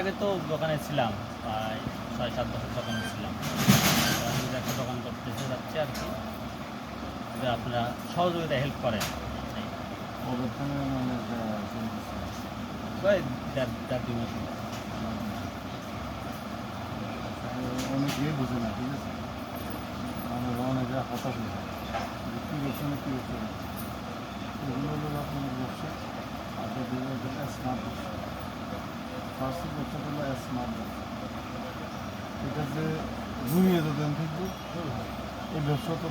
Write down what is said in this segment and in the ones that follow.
আগে তো দোকানে ছিলাম প্রায় ছয় সাত বছর দোকানে ছিলাম। একটা দোকান করতে যাচ্ছি আর কি যে আপনারা সহযোগিতা হেল্প করেন। অবস্থানে মানে। অনেকেই বুঝে না ঠিক আছে? আমরা অনেকে হতাশ কী করছে না কী করছে না এগুলো হলো আপনার ব্যবসা আপনার দিকে একটা স্মার্ট ব্যবসা ফার্স্ট ব্যবসা হলো স্মার্ট এটা যে দুনিয়া যদি থাকবে এই ব্যবসা তো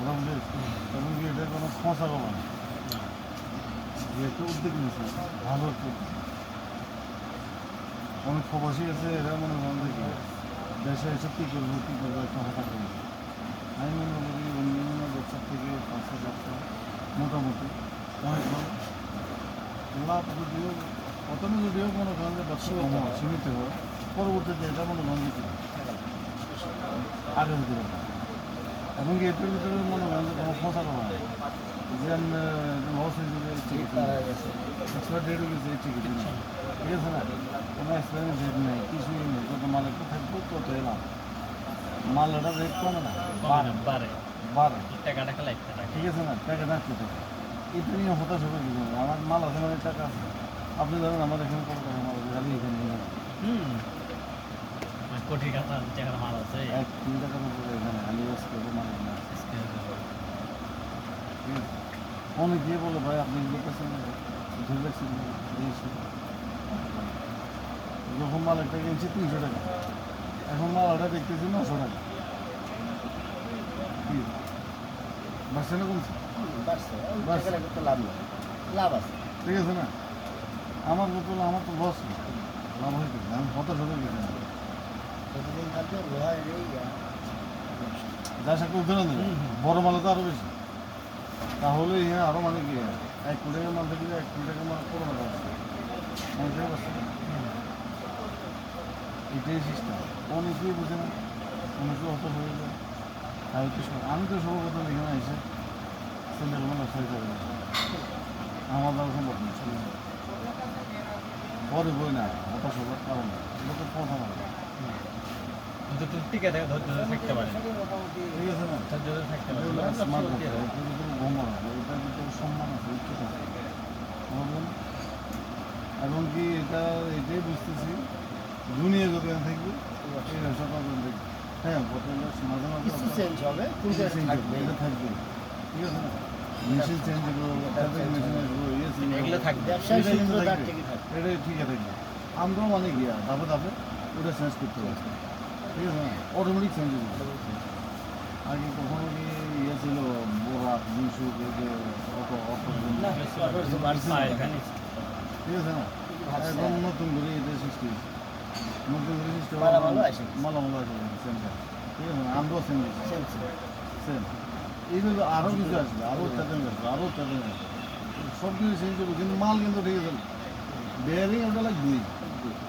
ওরা বুঝে এবং কি এটা কোনো খোঁচা পাবো না? যে একটা উদ্যোগ নিয়েছে, ভালো একটা। অনেক প্রবাসী আছে এরা মনে করেন দেখি দেশে এসে কী করব কী করব, একটা হঠাৎ করে। আমি মনে করি অন্যান্য ব্যবসার থেকে পাঁচশো ব্যবসা মোটামুটি অনেক ভালো। লাভ যদিও প্রথমে যদিও মনে করেন যে ব্যবসা কম সীমিত হয় পরবর্তীতে এটা মনে করেন যে আগে হতে পারে। এবং কি এটার ভিতরে মনে করেন যে কোনো ফসা করা হয় যে লস হয়ে যাবে এক্সপায়ার ডেট হয়ে গেছে টিকিট ঠিক আছে না? কোনো এক্সপায়ারি ডেট নেই কিছুই নেই যত মাল একটু থাকব তত লাভ। মাল ওটা রেট কমে না বাড়ে। ঠিক আছে না? টাকা রাখতে থাকে। এটা নিয়ে হতাশ হবে না আমার মাল আছে মানে টাকা আছে। আপনি ধরেন আমার এখানে কত টাকা মাল আছে? খালি এখানে নিয়ে। হুম। মানে কোটি টাকা টাকার মাল আছে। এক তিন টাকার উপরে এখানে। আলিবাস করে মাল না অনেক গিয়ে বলে ভাই আপনি এগুলো পেছেন। যখন মাল একটা কিনছি তিনশো টাকা। এখন মাল ওটা দেখতেছি নশো টাকা। কি না কমছে? বাড়ছে। লাভ নেই। লাভ আছে। ঠিক আছে না? আমার তো আমার তো লস না। লাভ হয়েছে আমি হতাশ হতে গেছি না যতদিন থাকবে লোহার এই যা। সাথে হুম, হুম। বড় মালে তো আরও বেশি। তাহলে ইয়ে আরও মানে কি এক কোটি টাকা মাল থেকে এক কোটি টাকা মাল করো না এটাই সিস্টেম অনেকেই বুঝে না। অনেকে হতাশ হয়ে যায়। আমি তো সব- আমি তো সর্বপ্রথম এখানে এসে সেন্টার কোনো ব্যবসা করে না আমার দ্বারা সম্ভব না। পরে বই না হতাশ হবার কারণ না। এটা তো কথা না। কিন্তু তুমি টিকে থাকে ধৈর্য ধরে থাকতে পারে। ঠিক আছে না ধৈর্য ধরে থাকতে পারে। হবে। হবে, এটার ভিতরে সম্মান আছে, উচ্চতা? এবং কি এটা এটাই বুঝতেছি দুনিয়া যত থাকবে এই ব্যবসা করবেন দেখবে হ্যাঁ প্রথমে মাঝে মাঝে থাকবে। থাকবে। ঠিক আছে না মেশিন চেঞ্জ মেশিন আসব ইয়ে এগুলো থাকবে। এটা কিন্তু থাকবে। এটাই ঠিক থাকবে আমরাও মানে গিয়া ধাপে ধাপে ওটা চেঞ্জ করতে হবে। ঠিক আছে অটোমেটিক চেঞ্জ হবে আগে কখনো কি ইয়ে ছিল বোরা দুইশো কেজি অটো অটো। ঠিক আছে না? এখন নতুন করে এটা সৃষ্টি হয়েছে নতুন করে সৃষ্টি হওয়ার মালামালও আসে। সেম ঠিক আছে আমরাও সেম same। সেম এইভাবে আরও কিছু আসবে আরও চ্যালেঞ্জ আসবে আরও চ্যালেঞ্জ আসবে। সব কিছু চেঞ্জ হবে কিন্তু মাল কিন্তু ঠিক আছে। বেয়ারিং ওটা লাগবেই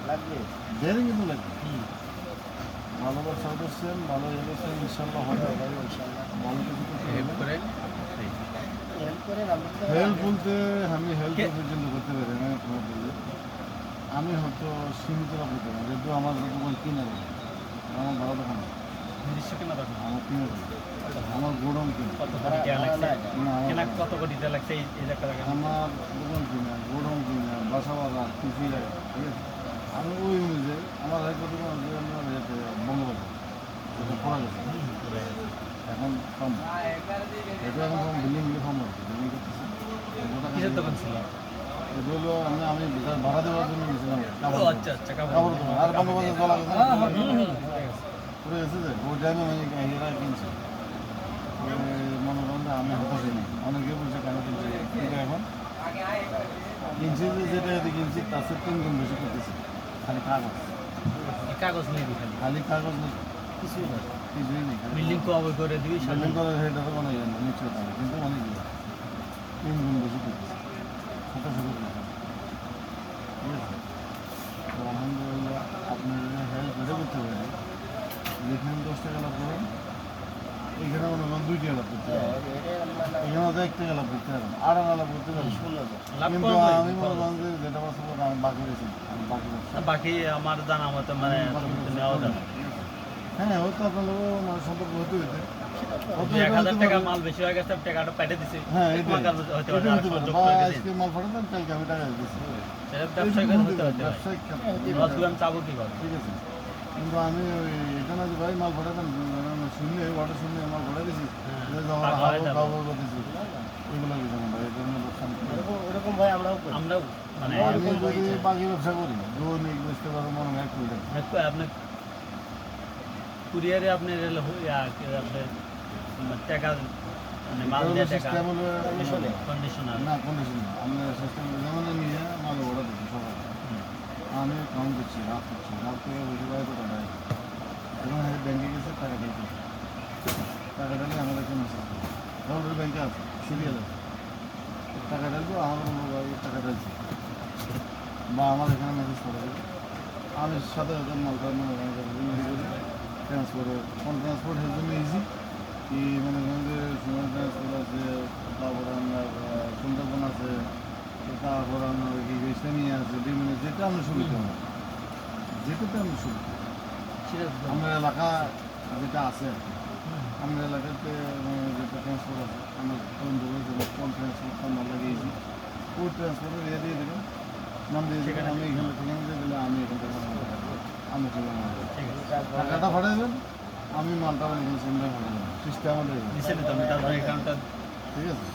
লাগবে। বেয়ারিং কিন্তু লাগবে। ভালো ব্যবসা করছেন ভালো ইয়ে ইনশাল্লাহ হবে। ভালো। হেল্প করে হেল্প করেন? হেল্প বলতে আমি হেল্প পর্যন্ত করতে পারি না আমি হয়তো সীমিত করতে পারি যেহেতু আমার দোকান কিনে আমার ভালো দোকান আমার কিনে আমার গোডাউন কিনে কত ভাড়া- টাকা লাগছে কেনা। কত কোটি টাকা লাগছে? এই একটা টাকা আমার দোকান কিনে গোডাউন কিনে বাসা বাজা কৃষি লাগে ঠিক আছে? আমি ওই অনুযায়ী আমার আমার বঙ্গবাজার পড়া গেছে এখন কম। এটা এখন কম বিল্ডিংগুলো কম হচ্ছে বিল্ডিং করতেছে। কিসের দোকান ছিল? এগুলো আমি আমি ভাড়া দেওয়ার জন্য নিয়েছিলাম। আচ্ছা আচ্ছা কাপড় কাপড় দোকান। আর বঙ্গবাজার চলা গেছে না? হুম, হুম, হুম, বুঝে গেছে। পুরো গেছে ওই টাইমে আমি কিনছি। মনে যে আমি হতাশ হইনি অনেকে বলছে কেন কিনছি কিন্তু এখন কিনছি যে যেটা এতে কিনছি তার সাথে তিন গুণ বেশি করতেছি। খালি কাগজ। কাগজ নিয়ে দিই খালি? কাগজ নেই। কিছুই না কিছুই নেই। বিল্ডিং তো অবৈ করে দিবি বিল্ডিং করে সেটা তো কোনো ইয়ে নেই কিন্তু অনেক তিন গুণ বেশি করতেছি। হতে করতেছি ঠিক আছে তো আলহামদুলিল্লাহ আপনার হেল্প এটা করতে পারি যেখানে দশ টাকা লাভ করেন এখানে মনে করেন দুই টাকা লাভ করতে পারেন এটাই আমরা এখানে তো এক টাকা লাভ করতে পারেন আড়াই লাভ করতে পারেন ষোলো হাজার। লাভ কিন্তু আমি মনে। করেন যে যেটা সাথে আমি বাকি রয়েছে আমি বাকি বাকি আমার জানা মতো মানে বাকি তুমি তো নেওয়া যাবে হ্যাঁ হয়তো আপনার লোক মানে সম্পর্ক হতে বেশি হয়ে গেছে টাকাটা পেটে দিছি। হ্যাঁ আর ঠিক আছে। কিন্তু আমি ওই এটা না ভাই মাল পাঠাতেন মানে শুনলে অর্ডার শুনলে মাল পাঠাই দিছি হ্যাঁ, যে যখন টাকা হয়ে যাবে। খাব করতেছি এগুলো কিছু না ভাই এই ধরনের ব্যবসা আমি করি না। ওরকম ওরকম ভাই আমরাও করি। আমরাও মানে আমি যদি বাকি ব্যবসা করি দৈনিক বেচতে পারব মনে হয় এক টাকা আপনি- আপনি কুরিয়ারে আপনি রেল কি আপনার মানে টাকা মানে মাল দিয়ে টাকা। কন্ডিশনে। কন্ডিশনার না কন্ডিশন আমরা সিস্টেম যেমন নিয়ে মাল অর্ডার দিচ্ছি সকালে আমি কাউন্ট করছি রাত করছি রাত করে বসে বাইরে তো টাকা এবং ব্যাংকে গেছে টাকা দিতে টাকা দিলে আমাদের কোনো ব্যাংকে আছে সিরিয়াল আছে। টাকা ঢালবো আমার ভাই টাকা ঢালছি। বা আমার এখানে মেসেজ করে দেবে আমি সাথে সাথে মালটা মনে ট্রান্সপোর্ট কোন ট্রান্সপোর্ট হের জন্য ইজি কি মনে করেন যে ট্রান্সপোর্ট আছে তারপরে আপনার সুন্দরবন আছে তারপর আপনার কি ইসলামী আছে বিভিন্ন যেটা আমরা সুবিধা হয়। যেটাতে আমরা সুবিধা আমরা এলাকা যেটা আছে আমাদের এলাকাতে মানে যেটা ট্রান্সপোর্ট আছে আমরা কোন দূরে দেবো কোন ট্রান্সপোর্ট আমরা লাগিয়েছি ওই ট্রান্সপোর্টের ইয়ে দিয়ে দেবেন নাম দিয়ে দেবেন আমি এখানে ঠিকানা দিয়ে দিলে আমি এখান থেকে আমি ঠিকানা টাকাটা পাঠিয়ে দেবেন আমি মালটা এখানে সেন্টার সিস্টেম আমাদের ঠিক আছে।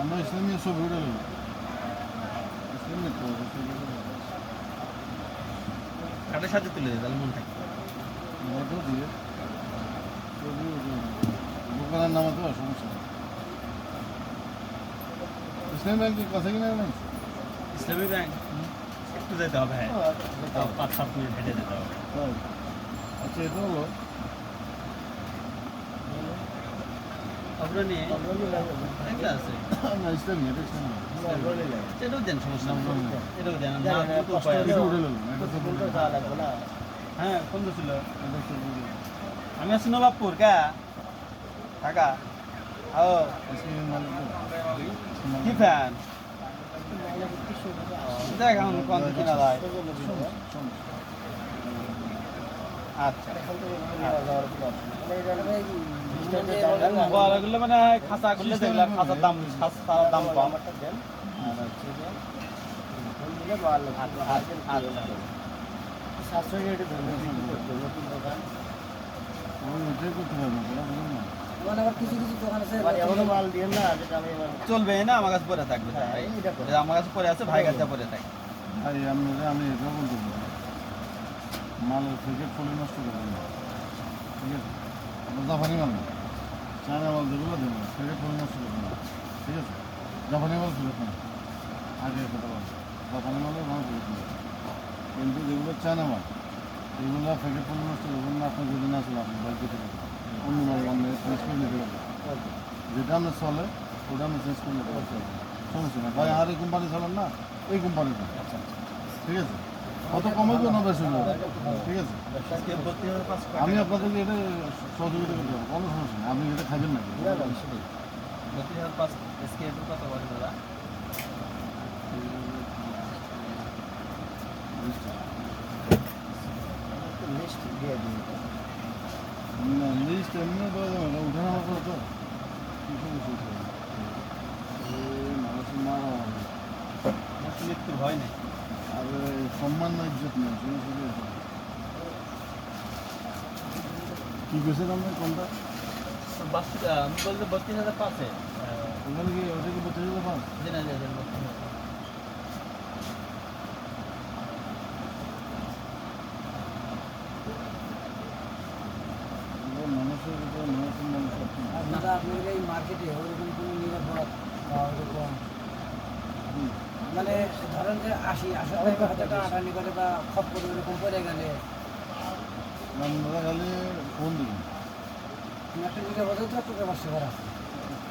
আমরা ইসলামী সব ভিডিও নেব ইসলামী উঠে নেব। সাথে তুলে দিই তাহলে মন থাকে। দিয়ে। দোকানের নামে তো সমস্যা নেই। ইসলামী ব্যাংকের কাছে কিনা নেই ইসলামী ব্যাংক? একটু যেতে হবে হ্যাঁ। তাও পাঁচ সাত মিনিট হেঁটে যেতে হবে। আচ্ছা এটা হলো। অগ্রণী। একটা আছে। না ইসলামী এটা ইসলামী। এটাও দেন সমস্যা এটাও দেন হ্যাঁ কোন ছিল। আমি আছি নবাবপুর কা? ঢাকা? ও। কি ফ্যান দেখ এখন কোন কিনা যায়। আচ্ছা। বড়গুলো মানে খাঁচা করলে দেখলে খাঁচার দাম খাঁচার দাম কম। সাতশো রেটে ধরবে। নতুন দোকান করতে পারব না, ওটা বলুন না। আবার কিছু কিছু দোকান আছে এমনও মাল দিয়ে না যেটা আমি এবার চলবে না? আমার কাছে পরে থাকবে। হ্যাঁ, ভাই আমার কাছে পরে আছে ভাই কাছে পরে থাকে আর এই আমি আমি এটা বলতে মালের থেকে ফুলে নষ্ট করবেন না ঠিক আছে? আপনার জাপানি মাল না। চায়না মাল যেগুলো দেবেন থেকে ফুলে নষ্ট করবেন না ঠিক আছে? জাপানি মাল ফেরত না আগে কথা বল জাপানি মালের মাল ফেরত না কিন্তু যেগুলো চায়না মাল এগুলো থেকে ফুলে নষ্ট করবেন না। আপনার যদি না চলে আপনি বাড়িতে থেকে অন্য অন্য চেঞ্জ করে নিতে পারবেন যেটা আপনার চলে ওটা আপনি চেঞ্জ করে নিতে পারবেন সমস্যা না ভাই আর এই কোম্পানি চালান না এই কোম্পানি ঠিক আছে কত কমে তো না বেশি? ঠিক আছে আমি আপনাদেরকে এটা সহযোগিতা করতে পারব। কোনো সমস্যা নেই। আপনি এটা খাবেন দাদা। লিস্ট দিয়ে মৃত্যুর ভয় নেই আর এই সম্মান না ইজ্জত নেই কি আছে? কি কইছে আমরা কোনটা বাস আমি বলতে বত্রিশ হাজার পাঁচে ওখানে কি ওটা কি বলতে যেতে পারেন জেনে যায় বত্রিশ হাজার মানুষের ভিতরে মানুষের মানুষ আছে। আপনারা আপনাদের এই মার্কেটে ওরকম কোনো নিরাপদ বা ওরকম মানে ধরেন যে আশি আশি টাকা হাজার টাকা আটানি করে বা খপ করে ওরকম পড়ে গেলে। আপনারা খালি ফোন দিবেন একটা নিরাপদে তো টাকা পাঁচশো করা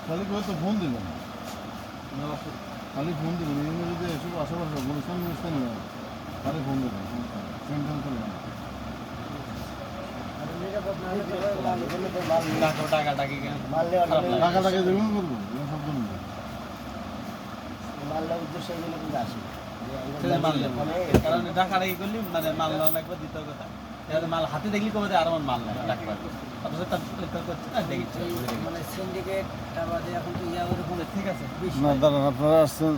খালি করে তো ফোন দিবেন খালি ফোন দিবেন এমনি যদি এসব আশেপাশে গুলিস্তান নেবেন খালি ফোন দিবেন না। না রেখে করলে মানে মাল নেওয়া লাগবে দ্বিতীয় কথা মাল হাতে দেখলে কবে আর আমার মাল নেই ডাকবে না মানে সিন্ডিকেট তারপরে এখন তো ইয়া ঠিক আছে না আপনারা আসছেন